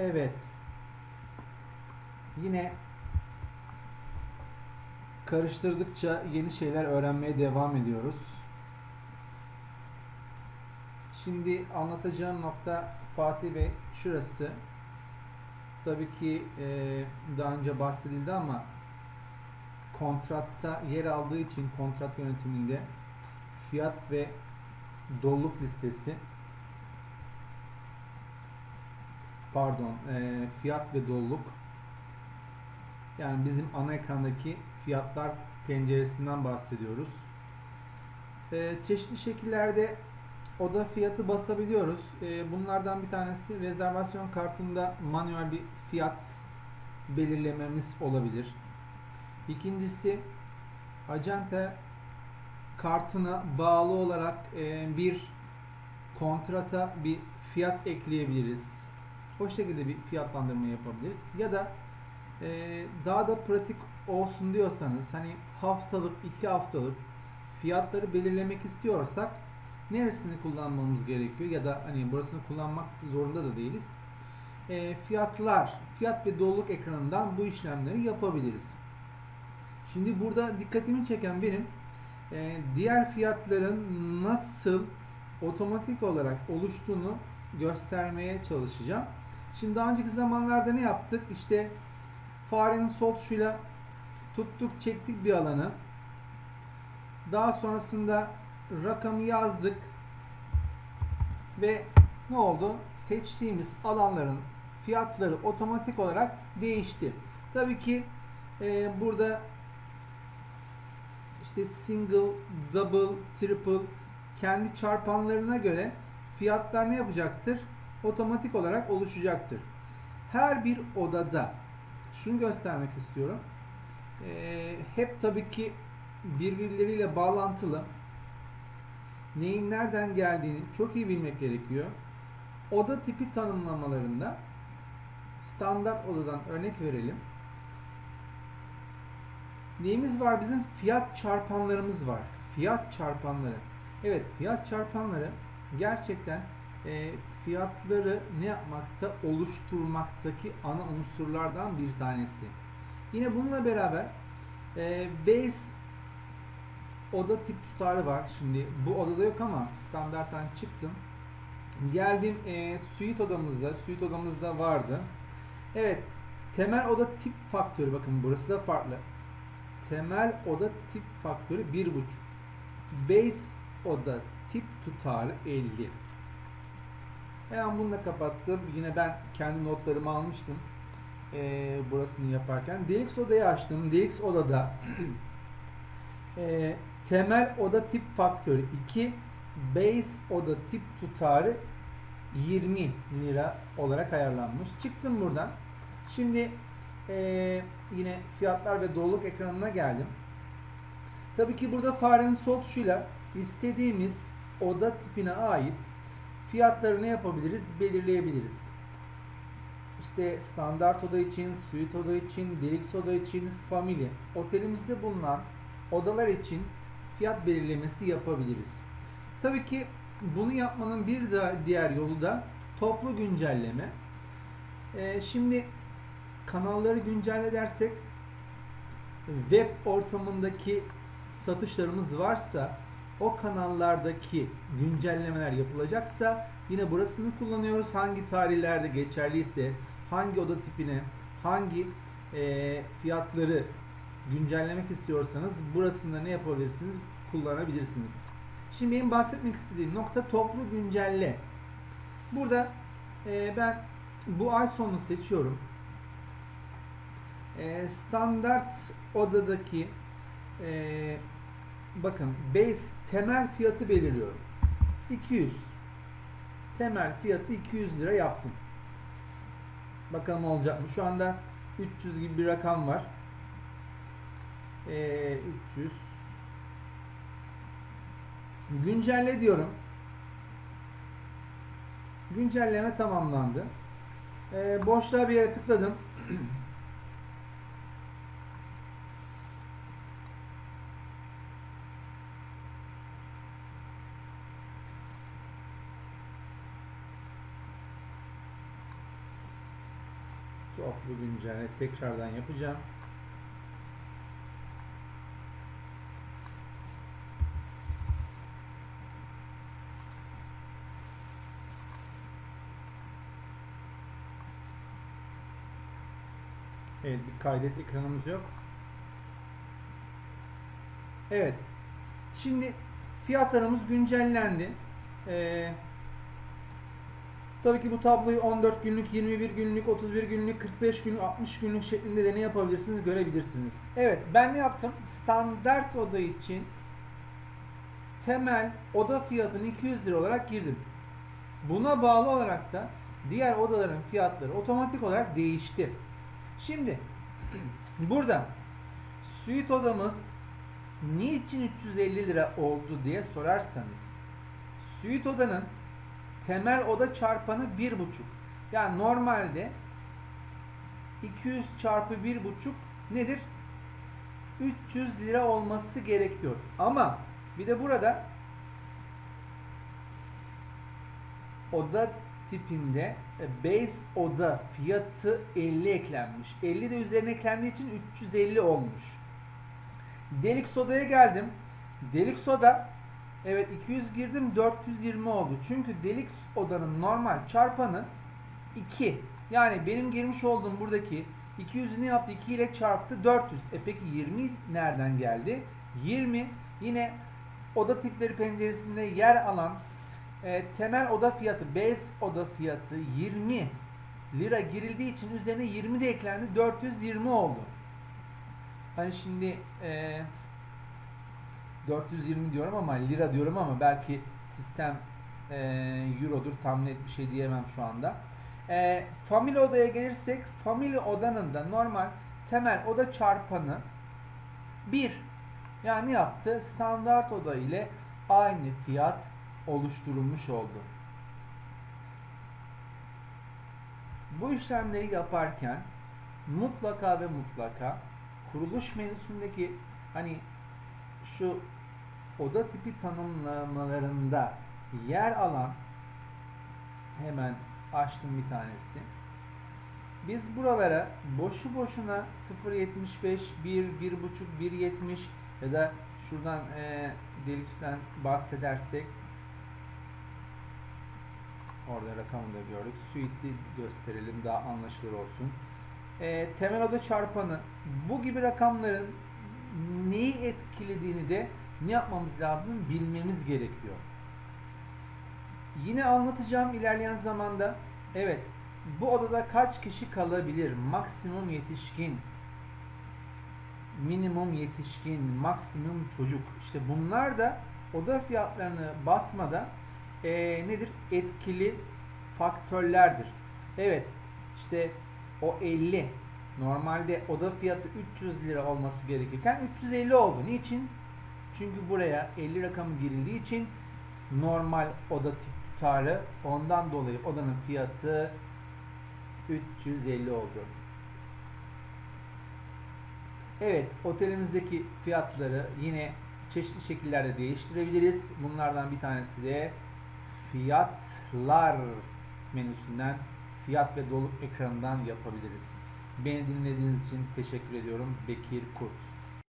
Evet. Yine karıştırdıkça yeni şeyler öğrenmeye devam ediyoruz. Şimdi anlatacağım nokta Fatih Bey şurası. Tabii ki e, daha önce bahsedildi ama kontratta yer aldığı için kontrat yönetiminde fiyat ve doluluk listesi pardon e, fiyat ve doluluk yani bizim ana ekrandaki fiyatlar penceresinden bahsediyoruz. E, çeşitli şekillerde oda fiyatı basabiliyoruz. E, bunlardan bir tanesi rezervasyon kartında manuel bir fiyat belirlememiz olabilir. İkincisi acente kartına bağlı olarak e, bir kontrata bir fiyat ekleyebiliriz. O şekilde bir fiyatlandırma yapabiliriz. Ya da e, daha da pratik olsun diyorsanız hani haftalık, iki haftalık fiyatları belirlemek istiyorsak neresini kullanmamız gerekiyor ya da hani burasını kullanmak zorunda da değiliz. E, fiyatlar, fiyat ve doluluk ekranından bu işlemleri yapabiliriz. Şimdi burada dikkatimi çeken benim e, diğer fiyatların nasıl otomatik olarak oluştuğunu göstermeye çalışacağım. Şimdi daha önceki zamanlarda ne yaptık? İşte farenin sol tuşuyla tuttuk, çektik bir alanı. Daha sonrasında rakamı yazdık ve ne oldu? Seçtiğimiz alanların fiyatları otomatik olarak değişti. Tabii ki e, burada işte single, double, triple kendi çarpanlarına göre fiyatlar ne yapacaktır? Otomatik olarak oluşacaktır. Her bir odada şunu göstermek istiyorum. Ee, hep tabii ki birbirleriyle bağlantılı. Neyin nereden geldiğini çok iyi bilmek gerekiyor. Oda tipi tanımlamalarında standart odadan örnek verelim. Neyimiz var bizim? Fiyat çarpanlarımız var. Fiyat çarpanları. Evet fiyat çarpanları gerçekten e, fiyatları ne yapmakta? Oluşturmaktaki ana unsurlardan bir tanesi. Yine bununla beraber e, base oda tip tutarı var. Şimdi bu odada yok ama standarttan çıktım. Geldim e, suite odamızda. Suite odamızda vardı. Evet. Temel oda tip faktörü bakın burası da farklı. Temel oda tip faktörü 1.5. Base oda tip tutarı 50. Hemen bunu da kapattım. Yine ben kendi notlarımı almıştım. Ee, burasını yaparken. DX odayı açtım. DX odada e, temel oda tip faktörü 2 base oda tip tutarı 20 lira olarak ayarlanmış. Çıktım buradan. Şimdi ee, yine fiyatlar ve doluluk ekranına geldim. Tabii ki burada farenin sol tuşuyla istediğimiz oda tipine ait fiyatları ne yapabiliriz? Belirleyebiliriz. İşte standart oda için, suite oda için, deluxe oda için, family. Otelimizde bulunan odalar için fiyat belirlemesi yapabiliriz. Tabii ki bunu yapmanın bir diğer yolu da toplu güncelleme. Ee, şimdi kanalları güncelle dersek web ortamındaki satışlarımız varsa o kanallardaki güncellemeler yapılacaksa yine burasını kullanıyoruz. Hangi tarihlerde geçerliyse hangi oda tipine hangi e, fiyatları güncellemek istiyorsanız burasında ne yapabilirsiniz? Kullanabilirsiniz. Şimdi benim bahsetmek istediğim nokta toplu güncelle. Burada e, ben bu ay sonunu seçiyorum. E, standart odadaki e, bakın base temel fiyatı belirliyorum. 200 temel fiyatı 200 lira yaptım. Bakalım olacak mı? Şu anda 300 gibi bir rakam var. E, 300 güncelle diyorum. Güncelleme tamamlandı. E, boşluğa bir yere tıkladım. Best of'lu güncelleme tekrardan yapacağım. Evet bir kaydet ekranımız yok. Evet. Şimdi fiyatlarımız güncellendi. Ee, tabii ki bu tabloyu 14 günlük, 21 günlük, 31 günlük, 45 günlük, 60 günlük şeklinde de ne yapabilirsiniz görebilirsiniz. Evet ben ne yaptım? Standart oda için temel oda fiyatını 200 lira olarak girdim. Buna bağlı olarak da diğer odaların fiyatları otomatik olarak değişti. Şimdi burada suite odamız niçin 350 lira oldu diye sorarsanız suite odanın temel oda çarpanı 1.5 yani normalde 200 çarpı 1.5 nedir? 300 lira olması gerekiyor. Ama bir de burada oda tipinde e, base oda fiyatı 50 eklenmiş. 50 de üzerine eklendiği için 350 olmuş. Delik odaya geldim. Delik oda evet 200 girdim 420 oldu. Çünkü delik odanın normal çarpanı 2. Yani benim girmiş olduğum buradaki 200'ü ne yaptı? 2 ile çarptı 400. E peki 20 nereden geldi? 20 yine oda tipleri penceresinde yer alan e, temel oda fiyatı, base oda fiyatı 20 lira girildiği için üzerine 20 de eklendi. 420 oldu. Hani şimdi e, 420 diyorum ama lira diyorum ama belki sistem e, eurodur tam net bir şey diyemem şu anda. E, family odaya gelirsek family odanın da normal temel oda çarpanı 1. Yani yaptı? Standart oda ile aynı fiyat oluşturulmuş oldu. Bu işlemleri yaparken mutlaka ve mutlaka kuruluş menüsündeki hani şu oda tipi tanımlamalarında yer alan hemen açtım bir tanesi. Biz buralara boşu boşuna 0.75, 1, 1.5, 1.70 ya da şuradan e, Deluxe'den bahsedersek orada rakamını da gördük. Suite'i gösterelim daha anlaşılır olsun. E, temel oda çarpanı bu gibi rakamların neyi etkilediğini de ne yapmamız lazım bilmemiz gerekiyor. Yine anlatacağım ilerleyen zamanda. Evet, bu odada kaç kişi kalabilir? Maksimum yetişkin, minimum yetişkin, maksimum çocuk. İşte bunlar da oda fiyatlarını basmada e, nedir? Etkili faktörlerdir. Evet, işte o 50 normalde oda fiyatı 300 lira olması gerekirken 350 oldu. Niçin? Çünkü buraya 50 rakamı girildiği için normal oda tutarı ondan dolayı odanın fiyatı 350 oldu. Evet, otelimizdeki fiyatları yine çeşitli şekillerde değiştirebiliriz. Bunlardan bir tanesi de fiyatlar menüsünden fiyat ve dolu ekranından yapabiliriz. Beni dinlediğiniz için teşekkür ediyorum. Bekir Kurt.